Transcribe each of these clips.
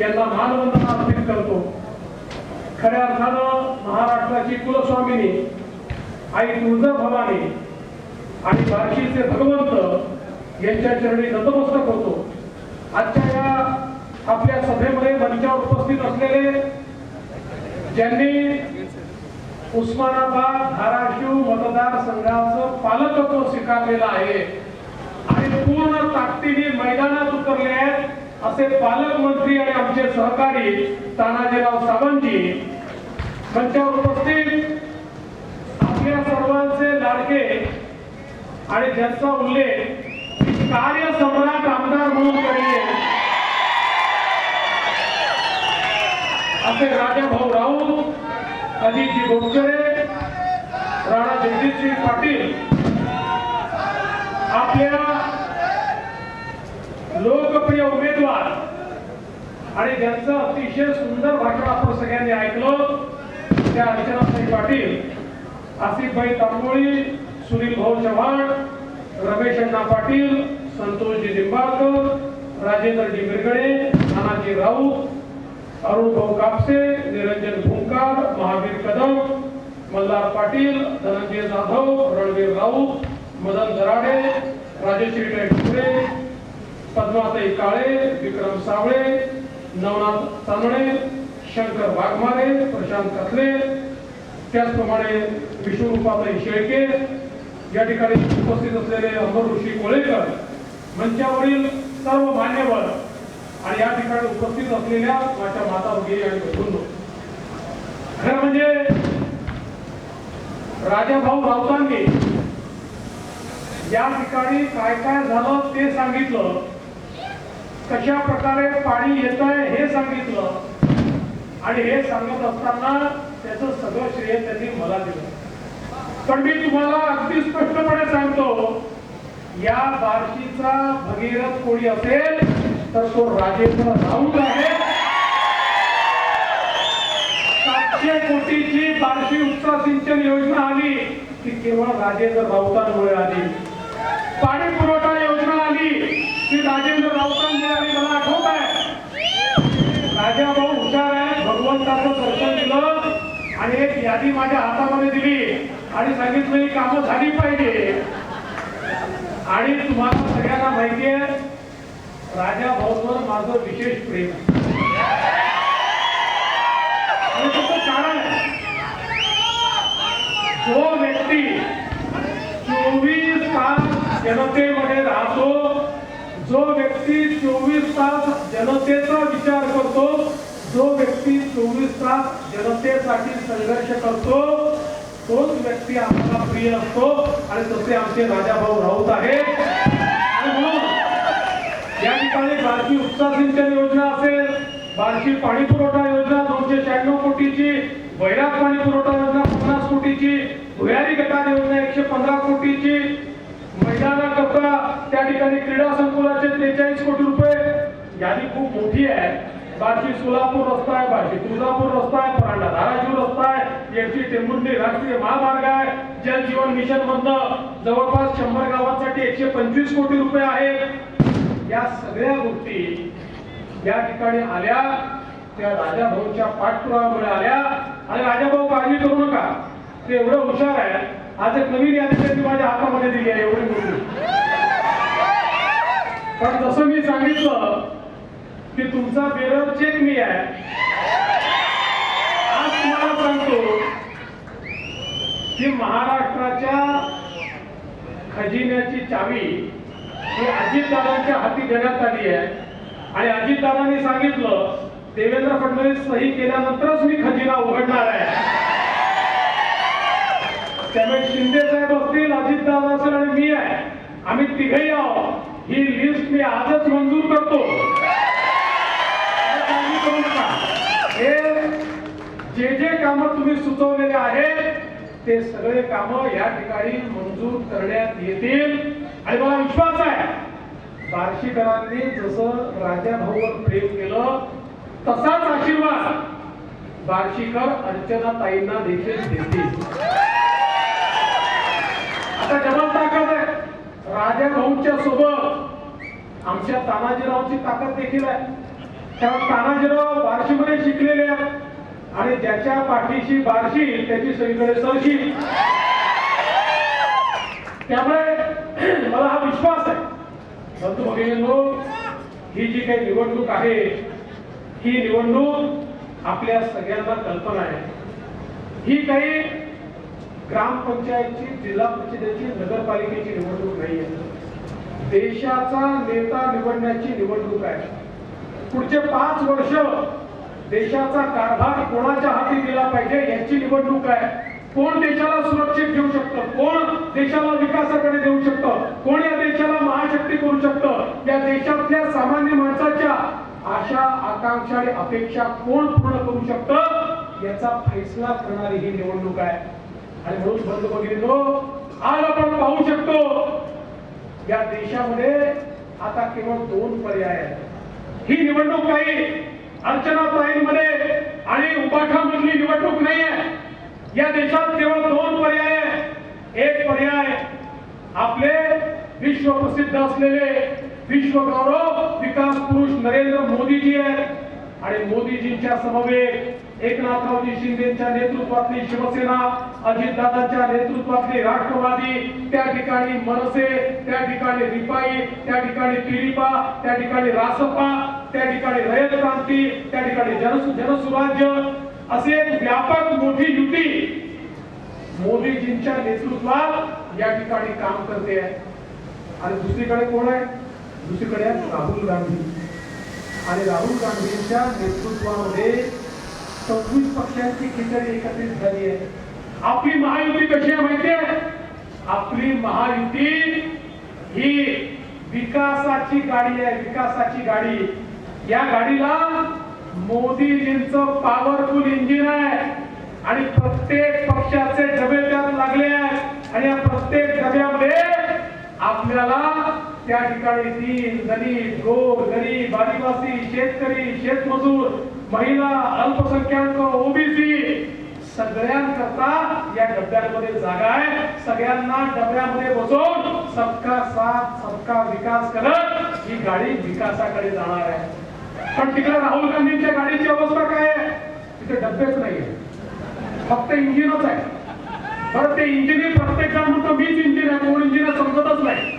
यांना मानवंदना अर्पित करतो. खऱ्या अर्थानं महाराष्ट्राची कुलस्वामिनी आई तुळजाभवानी आणि बार्शीचे भगवंत यांच्या चरणी नतमस्तक होतो. आजच्या या आपल्या सभेमध्ये मंचावर उपस्थित असलेले ज्यांनी उस्मानाबाद धाराशिव मतदारसंघाचं पालकत्व स्वीकारलेलं आहे आणि पूर्ण ताकदीने मैदानात उतरले आहेत असे पालकमंत्री आणि आमचे सहकारी तानाजीराव सावंतजी मंचावर उपस्थित आपल्या सर्वांचे लाडके आणि ज्यांचा उल्लेख कार्य सम्राट आमदार म्हणून करेल असे राजाभाऊ राऊत अजितजी गोपचरे राणा जगजितसिंग पाटील आणि ज्यांचं अतिशय सुंदर भाषण आपण सगळ्यांनी ऐकलं त्या अर्चनाताई पाटील आसिफभाई तांबोळी सुनील भाऊ चव्हाण रमेश अण्णा पाटील संतोषजी निंबाळकर राजेंद्रजी मिरगडे नानाजी राऊत अरुण भाऊ कापसे निरंजन भुंकार महावीर कदम मल्हार पाटील धनंजय जाधव रणवीर राऊत मदन दराडे राजेश्री ठाकरे पद्माताई काळे विक्रम सावळे नवनाथ तांदळे शंकर वाघमारे प्रशांत कथले त्याचप्रमाणे विष्णुरूपाताई शेळके या ठिकाणी उपस्थित असलेले अमर ऋषी कोळेकर मंचावरील सर्व मान्यवर आणि या ठिकाणी उपस्थित असलेल्या माझ्या माता आणि बंधू. खरं म्हणजे राजाभाऊ राऊतांनी या ठिकाणी काय काय झालं ते सांगितलं कशा प्रकारे पाणी येत आहे हे सांगितलं. आणि हे सांगत असताना त्याचं सगळं श्रेय त्यांनी मला दिलं. पण मी तुम्हाला अगदी स्पष्टपणे सांगतो या बार्शीचा भगीरथ कोणी असेल तर तो राजेंद्र राऊत आहे. सातशे कोटीची बार्शी उपसा सिंचन योजना आली ती केवळ राजेंद्र राऊतांमुळे आली पाणी पुरवठा योजना आली ती राजेंद्र राऊतांमुळे आली मला आठवत आहे राजा भाऊ हुशार आहे भगवंताचं दर्शन दिलं आणि एक यादी माझ्या हातामध्ये दिली आणि सांगितलं ही कामं झाली पाहिजे. आणि तुम्हाला सगळ्यांना माहिती आहे राजा भाऊंवर माझं विशेष प्रेम कारण जो व्यक्ती चोवीस तास जनतेमध्ये राहतो जो व्यक्ती चोवीस तास जनतेचा विचार करतो जो व्यक्ती चोवीस तास जनतेसाठी संघर्ष करतो तोच व्यक्ती आम्हाला प्रिय असतो आणि तसे आमचे राजाभाऊ राऊत आहेत. या ठिकाणी बार्शी उपसा सिंचन योजना असेल बार्शी पाणी पुरवठा योजना दोनशे शहाण्णव कोटीची वैराग पाणी पुरवठा योजना पन्नास कोटीची भुयारी गटार योजना एकशे पंधरा कोटीची मैदाना कपडा त्या ठिकाणी क्रीडा संकुलाचे त्रेचाळीस कोटी रुपये यादी खूप मोठी आहे. बार्शी सोलापूर रस्ता आहे बार्शी तुळजापूर रस्ता आहे परांडा धाराशिव रस्ता आहे एमसी टेंभुर्णी राष्ट्रीय महामार्ग आहे जल जीवन मिशन मधनं जवळपास शंभर गावांसाठी एकशे पंचवीस कोटी रुपये आहेत. या सगळ्या गोष्टी या ठिकाणी आल्या त्या राजाभाऊच्या पाठपुराव्यामुळे आल्या. आणि राजाभाऊ काळजी करू नका ते एवढं हुशार आहे आज एक नवीन यादी त्यांनी माझ्या हातामध्ये दिली आहे एवढी मोठी. पण जसं मी सांगितलं की तुमचा बेरव चेक मी आहे. आज तुम्हाला सांगतो की महाराष्ट्राच्या खजिन्याची चावी ही अजितदादांच्या हाती देण्यात आली आहे. आणि अजितदादांनी सांगितलं देवेंद्र फडणवीस सही केल्यानंतरच मी खजिना उघडणार आहे. त्यामुळे शिंदे साहेब असतील अजितदादा असेल आणि मी आहे. आम्ही तिघही आहोत. ही लिस्ट मी आजच मंजूर करतो. काम तुम्ही सुचवलेले आहेत ते सगळे कामं या ठिकाणी मंजूर करण्यात येतील. आणि मला विश्वास आहे बार्शीकरांनी जसं राजा भाऊवर प्रेम केलं तसाच आशीर्वाद बार्शीकर अर्चना ताईंना देखील देतील. आता जबाब ताकद आहे राजा भाऊच्या सोबत. आमच्या तानाजीरावची ताकद देखील आहे. कारण तानाजीराव बार्शीमध्ये शिकलेले आहेत. आणि ज्याच्या पाठीशी बार्शी त्याची सगळीकडे सरशील त्यामुळे मला हा विश्वास आहे. बंधू भगिनींनो ही जी काही निवडणूक आहे ही निवडणूक आपल्या सगळ्यांना कल्पना आहे. ही काही ग्रामपंचायतची जिल्हा परिषदेची नगरपालिकेची निवडणूक नाही आहे देशाचा नेता निवडण्याची निवडणूक आहे. पुढचे पाच वर्ष देशाचा कारभार कोणाच्या हाती दिला पाहिजे याची निवडणूक आहे. कोण देशाला सुरक्षित ठेवू शकतं? कोण देशाला विकासाकडे देऊ शकतं? कोण या देशाला महाशक्ती करू शकतं? या देशातल्या सामान्य माणसाच्या आशा आकांक्षा आणि अपेक्षा कोण पूर्ण करू शकतं? याचा फैसला करणारी ही निवडणूक आहे. आणि म्हणून बंधू भगिनींनो आज आपण पाहू शकतो या देशामध्ये आता केवळ दोन पर्याय आहेत. ही निवडणूक काही अर्चना ताईंमध्ये आणि उपाठामधली निवडणूक नाही आहे. या देशात केवळ दोन पर्याय एक पर्याय आपले विश्व प्रसिद्ध असलेले विश्व गौरव विकास पुरुष नरेंद्र मोदीजी आहेत. आणि मोदीजींच्या समवेत एकनाथरावजी शिंदेच्या नेतृत्वातली शिवसेना अजितदादांच्या नेतृत्वातली राष्ट्रवादी त्या ठिकाणी मनसे त्या ठिकाणी रिपाई त्या ठिकाणी पिरिपा त्या ठिकाणी रासपा त्या ठिकाणी रयत क्रांती त्या ठिकाणी जन जनसुराज्य असे व्यापक मोठी युती मोदीजींच्या नेतृत्वात या ठिकाणी काम करते आहे. आणि दुसरीकडे कोण आहे? दुसरीकडे राहुल गांधी. आणि राहुल गांधींच्या नेतृत्वामध्ये सव्वीस पक्षांची खिचडी एकत्रित झाली आहे. आपली महायुती कशी आहे माहिती आहे? आपली महायुती ही विकासाची गाडी आहे विकासाची गाडी. या गाडीला मोदीजींचं पॉवरफुल इंजिन आहे. आणि प्रत्येक पक्षाचे डबे त्यात लागले आहेत. आणि या प्रत्येक डब्यामध्ये आपल्याला त्या ठिकाणी दीन दलित गोर गरीब आदिवासी शेतकरी शेतमजूर महिला अल्पसंख्याक ओबीसी सगळ्यांकरता या डब्यांमध्ये जागा आहे. सगळ्यांना डब्यामध्ये बसवून सबका साथ सबका विकास करत ही गाडी विकासाकडे जाणार आहे. पण तिकडे राहुल गांधींच्या गाडीची अवस्था काय आहे? तिथे डब्बेच नाही फक्त इंजिनच आहे. बरं ते इंजिन प्रत्येक जण म्हणतो मीच इंजिन आहे कोण इंजिनियर समजतच नाही.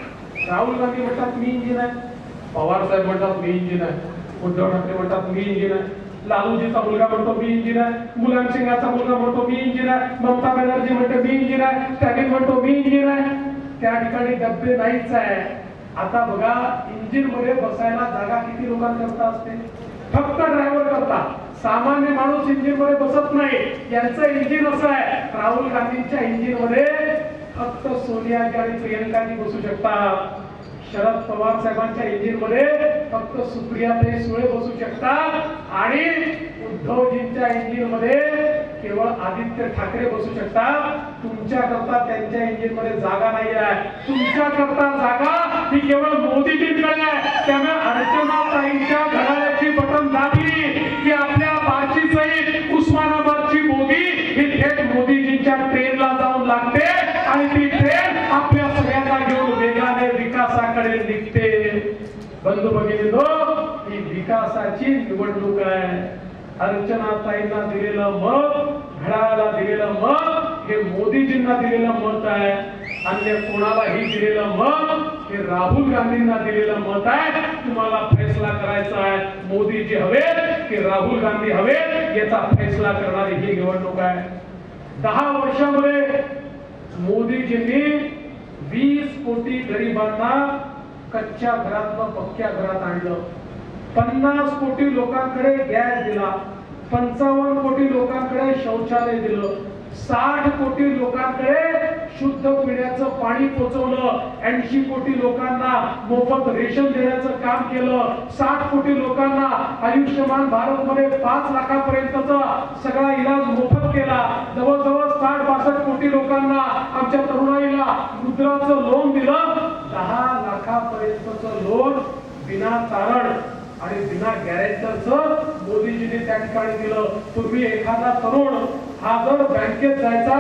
राहुल गांधी म्हणतात मी इंजिन आहे. पवार साहेब म्हणतात मी इंजिन आहे. उद्धव ठाकरे म्हणतात मी इंजिन आहे. लालूजीचा मुलगा म्हणतो मी इंजिन आहे. मुलायम सिंगाचा मुलगा म्हणतो मी इंजिन आहे. ममता बॅनर्जी म्हणतो मी इंजिन आहे. स्टॅलिन म्हणतो मी इंजिन आहे. त्या ठिकाणी डब्बे नाहीच आहे. आता बघा इंजिनमध्ये बसायला जागा किती लोकांकरता असते? फक्त ड्रायव्हर करता. सामान्य माणूस इंजिनमध्ये बसत नाही. यांचं इंजिन असं आहे. राहुल गांधींच्या इंजिनमध्ये फक्त सोनियाजी आणि प्रियंकाजी बसू शकतात. शरद पवार साहेबांच्या इंजिनमध्ये फक्त सुप्रियाताई सुळे बसू शकतात. आणि उद्धवजींच्या इंजिनमध्ये केवळ आदित्य ठाकरे बसू शकतात. तुमच्या करता त्यांच्या इंजिनमध्ये जागा नाही आहे तुमच्या करता जागा ही केवळ मोदीजींकडे आहे. त्यामुळे अर्चनाताईंच्या घड्याळाची बटन दाबली की आपल्या बाची सहित उस्मानाबादची मोदी ही थेट मोदीजींच्या ट्रेनला जाऊन लागते. आणि ती ट्रेन आपल्या सगळ्यांना घेऊन वेगाने विकासाकडे निघते. बंधू बघितले ही विकासाची निवडणूक आहे. अर्चनाताईंना दिलेलं मत घड्याळाला दिलेलं मत हे मोदीजींना दिलेलं मत आहे. अन्य कोणालाही दिलेलं मत हे राहुल गांधींना दिलेलं मत आहे. तुम्हाला फैसला करायचा आहे. मोदीजी हवेत की राहुल गांधी हवेत याचा फैसला करणारी ही निवडणूक आहे. दहा वर्षामध्ये मोदीजींनी वीस कोटी गरिबांना कच्च्या घरातनं पक्क्या घरात आणलं. पन्नास कोटी लोकांकडे गॅस दिला पंचावन्न कोटी लोकांकडे शौचालय दिलं साठ कोटी लोकांकडे शुद्ध पिण्याचं पाणी पोचवलं ऐंशी कोटी लोकांना मोफत रेशन देण्याचं काम केलं साठ कोटी लोकांना आयुष्यमान भारत मध्ये पाच लाखापर्यंतचा सगळा इलाज मोफत केला जवळजवळ साठ बासष्ट कोटी लोकांना आमच्या तरुणाईला मुद्राचं लोन दिलं दहा लाखापर्यंतचं लोन विना तारण. आणि बिना गॅरेंटरच मोदीजीने त्या ठिकाणी दिलं. पूर्वी एखादा तरुण हा जर बँकेत जायचा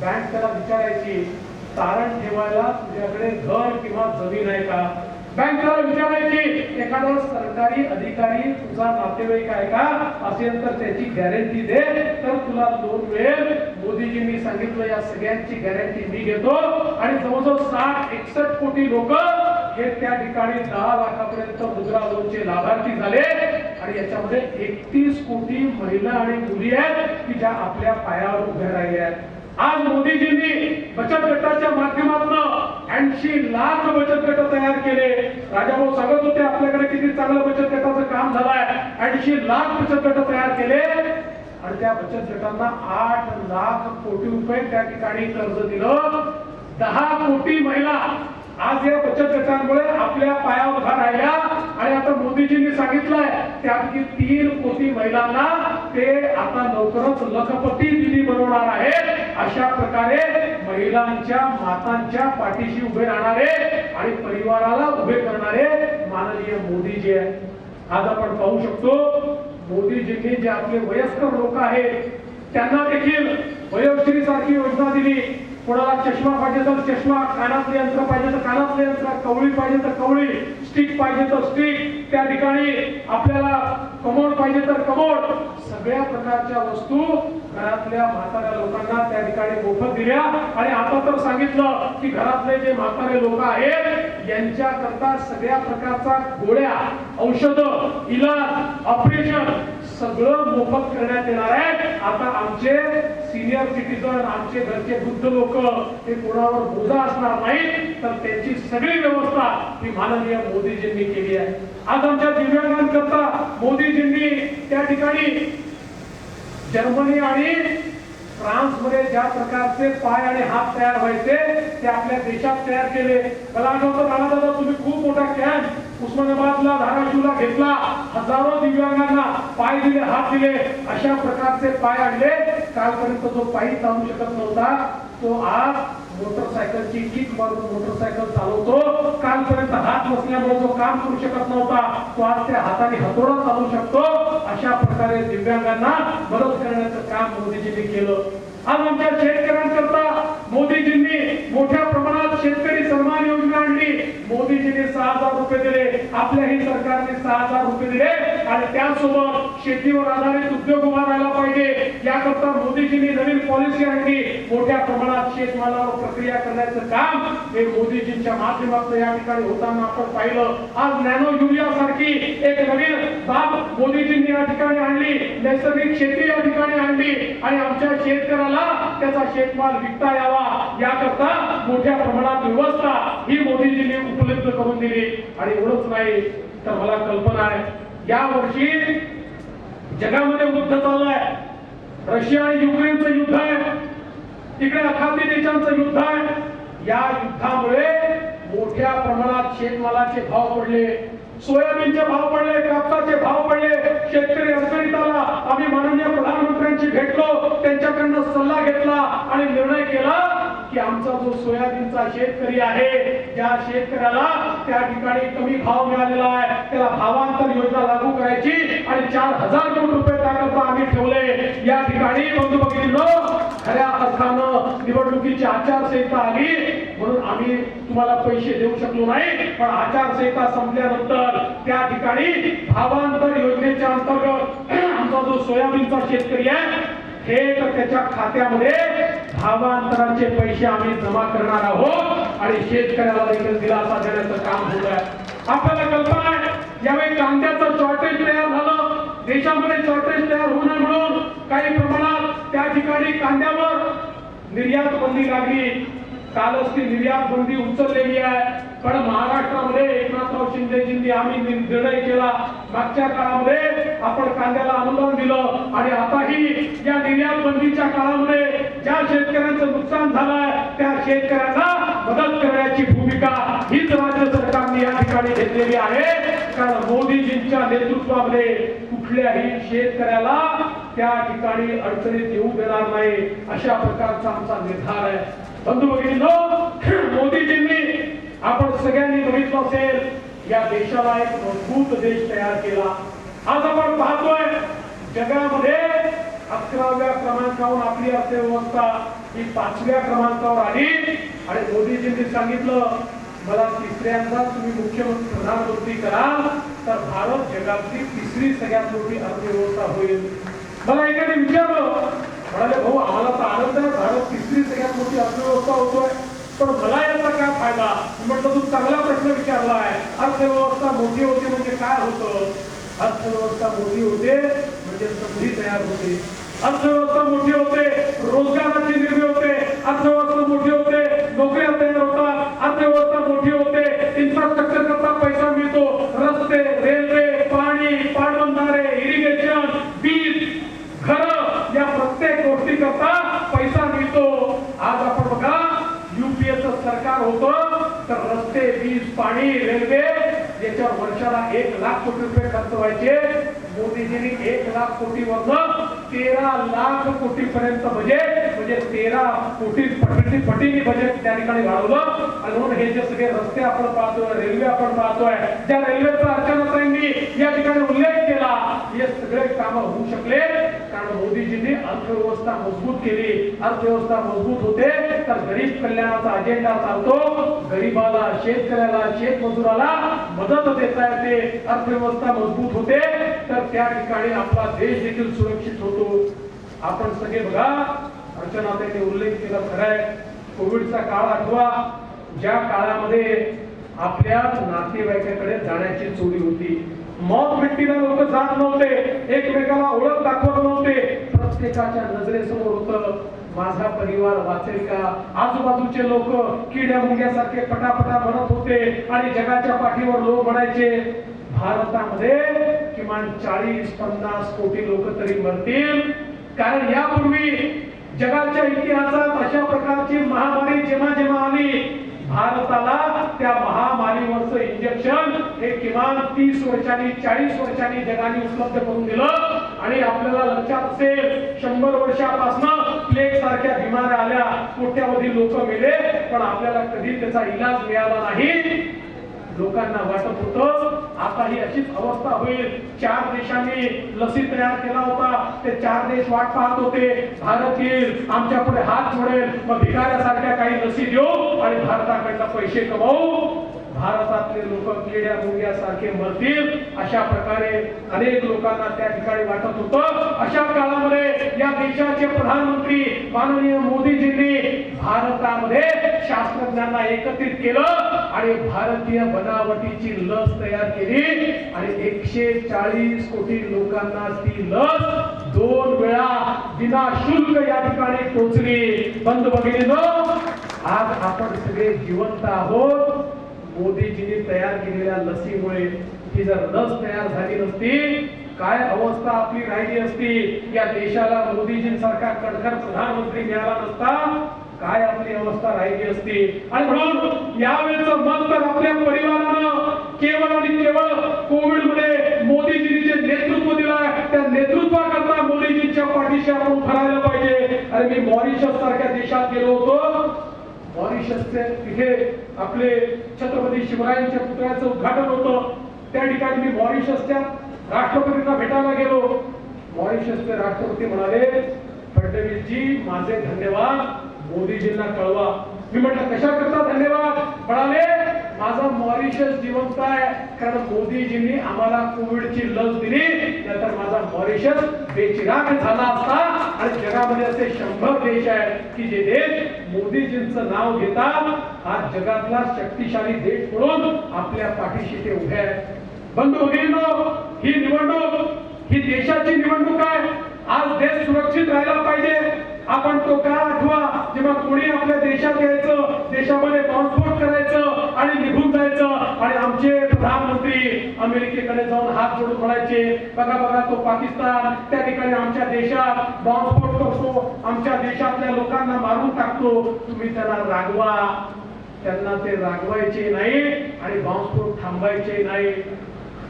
बँक त्याला विचारायची तारण ठेवायला तुझ्याकडे घर किंवा जमीन आहे का? बँक त्याला विचारायची एखादा सरकारी अधिकारी तुझा नातेवाईक आहे का? असेल तर त्याची गॅरंटी दे. तर तुला लोन मिळेल मोदीजींनी सांगितलं या सगळ्यांची गॅरंटी मी घेतो. आणि जवळजवळ साठ एकसष्ट कोटी लोक हे त्या ठिकाणी दहा लाखापर्यंत मुद्रा लोनचे लाभार्थी झाले आणि याच्यामध्ये एकतीस कोटी महिला आणि मुली आहेत की ज्या आपल्या पायावर उभ्या राहिल्या आहेत. आज मोदीजींनी बचत गटाच्या माध्यमातून ऐंशी लाख बचत गट तयार केले. राजाभाऊ सांगत होते आपल्याकडे किती चांगलं बचत गटाचं काम झालंय. ऐंशी लाख बचत गट तयार केले. आणि त्या बचत गटांना आठ लाख कोटी रुपये त्या ठिकाणी कर्ज दिलं. दहा कोटी महिला आज या बचत गटांमुळे आपल्या पायावर उभा राहिल्या. आणि आता मोदीजींनी सांगितलंय त्यापैकी तीन कोटी महिलांना ते आता लवकरच लखपती दिदी बनवणार आहेत. अशा प्रकारे महिलांच्या मातांच्या पाठीशी उभे राहणारे आणि परिवाराला उभे करणारे माननीय मोदीजी आहेत. आज आपण पाहू शकतो मोदीजींनी जे आपले वयस्कर लोक आहेत त्यांना देखील वयोश्री सारखी योजना दिली. कोणाला चष्मा पाहिजे तर चष्मा कानातलं यंत्र पाहिजे तर कानातले यंत्र कवळी पाहिजे तर कवळी स्टिक पाहिजे तर स्टिक. त्या ठिकाणी आपल्याला कमोड पाहिजे तर कमोड. सगळ्या प्रकारच्या वस्तू घरातल्या म्हाताऱ्या लोकांना त्या ठिकाणी मोफत दिल्या. आणि आता तर सांगितलं की घरातले जे म्हातारे लोक आहेत यांच्याकरता सगळ्या प्रकारचा गोळ्या औषध इलाज ऑपरेशन सगळं मोफत करण्यात येणार आहे आता आमचे सिनियर सिटीजन आमचे घरचे वृद्ध लोक हे कोणावर बोजा असणार नाही तर त्यांची सगळी व्यवस्था ही माननीय मोदीजींनी केली आहे. आज आमच्या दिव्यांगांकरता मोदीजींनी त्या ठिकाणी जर्मनी आणि फ्रान्समध्ये ज्या प्रकारचे पाय आणि हात तयार व्हायचे ते आपल्या देशात तयार केले. मला आठवतं मला दादा तुम्ही खूप मोठा कॅम्प उस्मानाबादला धाराशिवला घेतला. हजारो दिव्यांगांना पाय दिले हात दिले. अशा प्रकारचे पाय आणले. कालपर्यंत जो पायी चालू शकत नव्हता. तो आज मोटरसायकलची किक मारून मोटरसायकल चालवतो. कालपर्यंत हात नसल्यामुळे जो काम करू शकत नव्हता. तो आज त्या हाताने हतोडा चालू शकतो. अशा प्रकारे दिव्यांगांना मदत करण्याचं काम मोदीजींनी केलं. आज आमच्या शेतकऱ्यांकरता मोदीजींनी मोठ्या प्रमाणात शेतकरी सन्मान योजना आणली. मोदीजीने सहा हजार रुपये दिले आपल्याही सरकारने सहा हजार रुपये दिले. आणि त्यासोबत शेतीवर आधारित उद्योग उभारायला पाहिजे. याकरता मोदीजींनी नवीन पॉलिसी आणली. मोठ्या प्रमाणात शेतमालावर प्रक्रिया करण्याचं काम हे मोदीजींच्या माध्यमातून या ठिकाणी होताना आपण पाहिलं. आज नॅनो युरिया सारखी एक नवीन बाब मोदीजींनी या ठिकाणी आणली. नैसर्गिक शेती या ठिकाणी आणली. आणि आमच्या शेतकऱ्याला त्याचा शेतमाल विकता यावा. याकरता मोठ्या प्रमाणात व्यवस्था ही मोदीजींनी उपलब्ध करून दिली. आणि एवढंच नाही तर मला कल्पना आहे या वर्षी जगामध्ये युद्ध चाललंय रशिया आणि युक्रेनचं युद्ध आहे. तिकडे अखाती देशांचं युद्ध आहे. या युद्धामुळे मोठ्या प्रमाणात शेतमालाचे भाव पडले. सोयाबीनचे भाव पडले कापसाचे भाव पडले. शेतकरी अडचणीत आला आम्ही माननीय प्रधानमंत्र्यांची भेटलो त्यांच्याकडनं सल्ला घेतला आणि निर्णय केला की आमचा जो सोयाबीनचा शेतकरी आहे त्या शेतकऱ्याला त्या ठिकाणी कमी भाव मिळालेला आहे. त्याला भावांतर योजना लागू करायची आणि चार हजार कोटी रुपये त्याकरता आम्ही ठेवले. या ठिकाणी बंधू भगिनींनो खऱ्या अर्थानं निवडणुकीची आचारसंहिता आली म्हणून आम्ही तुम्हाला पैसे देऊ शकलो नाही. पण आचारसंहिता संपल्यानंतर त्या ठिकाणी भावांतर योजनेच्या अंतर्गत आमचा जो सोयाबीनचा शेतकरी आहे थेट त्याच्या खात्यामध्ये भावांतराचे पैसे आम्ही जमा करणार आहोत आणि शेतकऱ्याला देखील दिलासा देण्याचं काम होत आहे आपल्याला कल्पना आहे यावेळी कांद्याचं शॉर्टेज तयार झालं. देशामध्ये शॉर्टेज तयार होऊ नये म्हणून काही प्रमाणात त्या ठिकाणी कांद्यावर निर्यात बंदी लागली. कालच ती निर्यात बंदी उचललेली आहे. पण महाराष्ट्रामध्ये एकनाथराव शिंदेजींनी आम्ही निर्णय केला. मागच्या काळामध्ये आपण कांद्याला अनुदान दिलं आणि आताही या निर्यात बंदीच्या काळामध्ये ज्या शेतकऱ्यांचं नुकसान झालंय त्या शेतकऱ्यांना मदत करण्याची भूमिका हीच राज्य सरकारने या ठिकाणी घेतलेली आहे. कारण मोदीजींच्या नेतृत्वामध्ये कुठल्याही शेतकऱ्याला त्या ठिकाणी अडचणीत येऊ देणार नाही अशा प्रकारचा आमचा निर्धार आहे. बंधू भगिनींनो मोदीजींनी आपण सगळ्यांनी बघितलं असेल या देशाला एक मजबूत देश तयार केला. आज आपण पाहतोय जगामध्ये अकराव्या क्रमांकावर आपली अर्थव्यवस्था ही पाचव्या क्रमांकावर आली. आणि मोदीजींनी सांगितलं मला तिसऱ्यांदा तुम्ही मुख्यमंत्री प्रधानमंत्री कराल तर भारत जगातली तिसरी सगळ्यात मोठी अर्थव्यवस्था होईल. मला एकाने विचारलं म्हणाले भाऊ आम्हाला तर आनंद आहे भारत तिसरी सगळ्यात मोठी अर्थव्यवस्था होतोय पण मला याचा काय फायदा? म्हटलं तू चांगला प्रश्न विचारला आहे. अर्थव्यवस्था मोठी होते म्हणजे काय होतं? अर्थव्यवस्था मोठी होते तयार होते. अर्थव्यवस्था मोठी होते रोजगाराची निर्मिती होते. अर्थव्यवस्था मोठी होते नोकऱ्या तयार होतात अर्थव्यवस्था मोठी होते इन्फ्रास्ट्रक्चर करता पैसा मिळतो? रस्ते रेल्वे पाणी पाटबंधारे इरिगेशन वीज घर या प्रत्येक गोष्टी करता पैसा मिळतो? आज आपण बघा युपीएचं सरकार होतं तर रस्ते वीज पाणी रेल्वे याच्यावर वर्षाला एक लाख कोटी रुपये खर्च व्हायचे. मोदीजींनी एक लाख कोटी वरनं तेरा लाख कोटी पर्यंत बजेट म्हणजे तेरा कोटी पटी पटीने बजेट त्या ठिकाणी वाढवलं. आणि म्हणून हे जे सगळे रस्ते आपण पाहतोय रेल्वे आपण पाहतोय ज्या रेल्वेचा अर्चनाताईंनी या ठिकाणी उल्लेख केला हे सगळे कामं होऊ शकले. कारण मोदीजींनी अर्थव्यवस्था मजबूत केली. अर्थव्यवस्था मजबूत होते तर गरीब कल्याणाचा अजेंडा चालतो. गरीबाला शेतकऱ्याला शेतमजुराला मदत देता येते. अर्थव्यवस्था मजबूत होते. तर त्या ठिकाणी आपला देश देखील सुरक्षित आपण सगळे बघा अर्चनाताईने उल्लेख केला खरंय कोविडचा काळ आठवा ज्या काळामध्ये आपल्या नातेवाईकाकडे जाण्याची चोरी होती. मौत मिट्टीला लोक जात नव्हते एकमेकाला ओळख दाखवत नव्हते. प्रत्येकाच्या नजरेसमोर होतं माझा परिवार वाचेल का आजूबाजूचे लोक किड्या मुंग्यासारखे पटापटा म्हणत होते आणि जगाच्या पाठीवर लोक म्हणायचे भारतामध्ये किमान चाळीस पन्नास कोटी लोक तरी मरतील. कारण यापूर्वी जगाच्या इतिहासात अशा प्रकारची महामारी जेव्हा जेव्हा आली भारताला त्या महामारीवरचं इंजेक्शन हे किमान तीस वर्षांनी चाळीस वर्षांनी जगाने उपलब्ध करून दिलं आणि आपल्याला लक्षात असेल शंभर वर्षापासून प्लेग सारख्या बिमाऱ्या आल्या कोट्यावधी लोक मेले पण आपल्याला कधी त्याचा इलाज मिळाला नाही. लोकांना वाटत होतं आता ही अशीच अवस्था होईल. चार देशांनी लसी तयार केला होता. ते चार देश वाट पाहत होते. भारत येईल आमच्या पुढे हात जोडेल. मग भिकाऱ्यासारख्या काही लसी देऊ आणि भारताकडनं पैसे कमावू. भारतातले लोक किड्या मुंग्यासारखे मरतील अशा प्रकारे अनेक लोकांना त्या ठिकाणी वाटत होतं. अशा काळामध्ये या देशाचे प्रधानमंत्री माननीय मोदीजींनी भारतामध्ये शास्त्रज्ञांना एकत्रित केलं आणि भारतीय बनावटीची लस तयार केली. आणि एकशे चाळीस कोटी लोकांना ती लस दोन वेळा विना शुल्क या ठिकाणी पोहोचली. बंद बघितलं आज आपण सगळे जिवंत आहोत. मोदीजींनी तयार केलेल्या लसीमुळे ही जर लस तयार झाली नसती काय अवस्था आपली राहिली असती? या देशाला मोदीजींसारखा कणखर प्रधानमंत्री मिळाला नसता काय आपली अवस्था राहिली असती? आणि म्हणून यावेळेचं मत तर आपल्या परिवारानं केवळ आणि केवळ कोविडमध्ये मोदीजींनी जे नेतृत्व दिलंय त्या नेतृत्वाकरता मोदीजींच्या पाठीशी आपण उभं पाहिजे. अरे मी मॉरिशस सारख्या देशात गेलो होतो मॉरिशसचे तिथे आपले छत्रपती शिवरायांच्या पुतळ्याचं उद्घाटन होतं. त्या ठिकाणी मी मॉरिशसच्या राष्ट्रपतींना भेटायला गेलो. मॉरिशसचे राष्ट्रपती म्हणाले फडणवीसजी माझे धन्यवाद. मोदीजींना कळवा. मी म्हटलं कशाकरता धन्यवाद? म्हणाले माझा मॉरिशस जिवंत आहे. कारण मोदीजींनी आम्हाला कोविडची लस दिली. नंतर माझा मॉरिशस बेचिराग झाला असता. आणि जगामध्ये असे शंभर देश आहेत की जे देश मोदीजींचं नाव घेतात हा जगातला शक्तिशाली देश म्हणून आपल्या पाठीशी ते उभे आहेत. बंधू भगिनींनो ही निवडणूक ही देशाची निवडणूक आहे. आज देश सुरक्षित राहिला पाहिजे. आपण तो काळ आठवा जेव्हा कोणी आपल्या देशात यायचं देशामध्ये बॉम्बस्फोट करायचं आणि निघून जायचं आणि आमचे अमेरिकेकडे जाऊन हात जोडून म्हणायचे बघा बघा तो पाकिस्तान त्या ठिकाणी आमच्या देशात बॉम्बस्फोट करतो आमच्या देशातल्या लोकांना मारून टाकतो. तुम्ही त्यांना रागवा. त्यांना ते रागवायचे नाही आणि बॉम्बस्फोट थांबायचे नाही.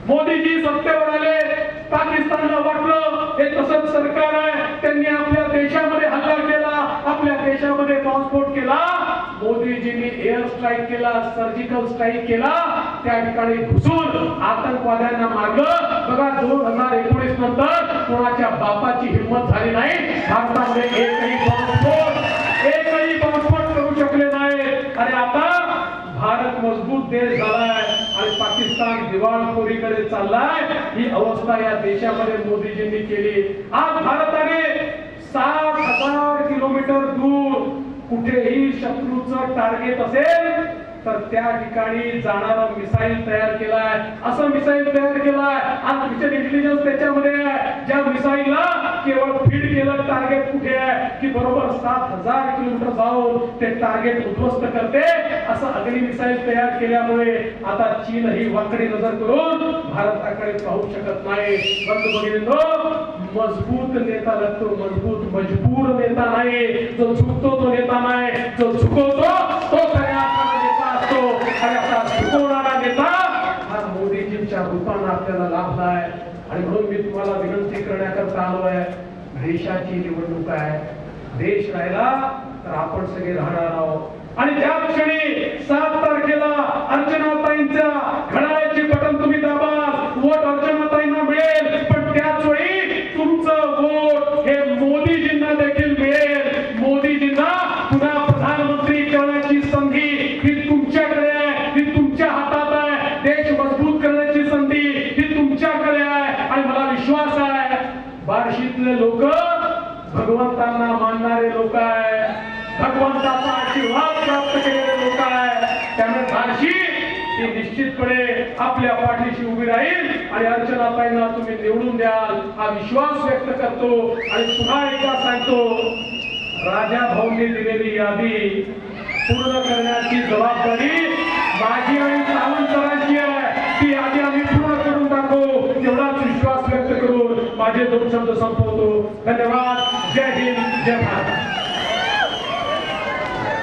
मोदीजी सत्तेवर आले. पाकिस्तानला वाटलं हे तसंच सरकार आहे. त्यांनी आपल्या देशामध्ये हल्ला केला आपल्या देशामध्ये बॉम्बस्फोट केला मोदीजींनी एअर स्ट्राईक केला सर्जिकल स्ट्राईक केला त्या ठिकाणी घुसून आतंकवाद्यांना मार्ग बघा दोन हजार एकोणीस नंतर कोणाच्या बापाची हिंमत झाली नाही. भारतामध्ये एकही बॉम्बस्फोट एकही बॉम्बस्फोट करू शकले नाही आणि आता भारत मजबूत देश झालाय आणि पाकिस्तान दिवाळखोरीकडे चाललाय. ही अवस्था या देशामध्ये मोदीजींनी केली. आज भारताने सात हजार किलोमीटर दूर कुठेही शत्रूचं टार्गेट असेल तर त्या ठिकाणी जाणारा मिसाईल तयार केलाय. असं मिसाईल तयार केलाय. आर्टिफिशियल इंटेलिजन्स त्याच्यामध्ये आहे. ज्या मिसाईलला केवळ फीड केलं टार्गेट कुठे आहे? की बरोबर सात हजार किलोमीटर जाऊन ते टार्गेट उद्ध्वस्त करते. असं अग्नि मिसाईल तयार केल्यामुळे आता चीन ही वाकडी नजर करून भारताकडे पाहू शकत नाही. बंधू मजबूत नेता लागतो मजबूत मजबूर नेता नाही. जो झुकतो तो नेता नाही. जो झुकवतो तो खऱ्या नेता असतो. आणि असा झुकवणारा नेता हा मोदीजींच्या रूपानं आपल्याला लाभलाय. आणि म्हणून मी तुम्हाला विनंती करण्याकरता आलो आहे देशाची निवडणूक आहे. देश राहिला तर आपण सगळे राहणार आहोत. आणि ज्या क्षणी सात तारखेला अर्चनाताईंचा घड्याळाचे बटन तुम्ही दाबाल वोट अर्चनाताईंना मिळेल पण त्याच वेळी तुमचं वोट हे मोदीजींना देखील मिळेल मोदीजींना पुन्हा प्रधानमंत्री करण्याची संधी ही तुमच्याकडे आहे ही तुमच्या हातात आहे देश मजबूत करण्याची संधी ही तुमच्याकडे आहे आणि मला विश्वास आहे बार्शीतले लोक भगवंतांना मानणारे लोक आहे. भगवंताचा आशीर्वाद प्राप्त केलेले लोक आहे. त्यामुळे फारशी ती निश्चितपणे आपल्या पाठीशी उभी राहील आणि अर्चनाताईंना तुम्ही निवडून द्याल. हा विश्वास व्यक्त करतो आणि पुन्हा एकदा सांगतो राजा भाऊंनी दिलेली यादी पूर्ण करण्याची जबाबदारी माझी आणि सावंतरांची आहे ती यादी आम्ही पूर्ण करून टाकू तेवढाच विश्वास व्यक्त करून माझे दोन शब्द संपवतो. धन्यवाद. जय हिंद. जय भारत.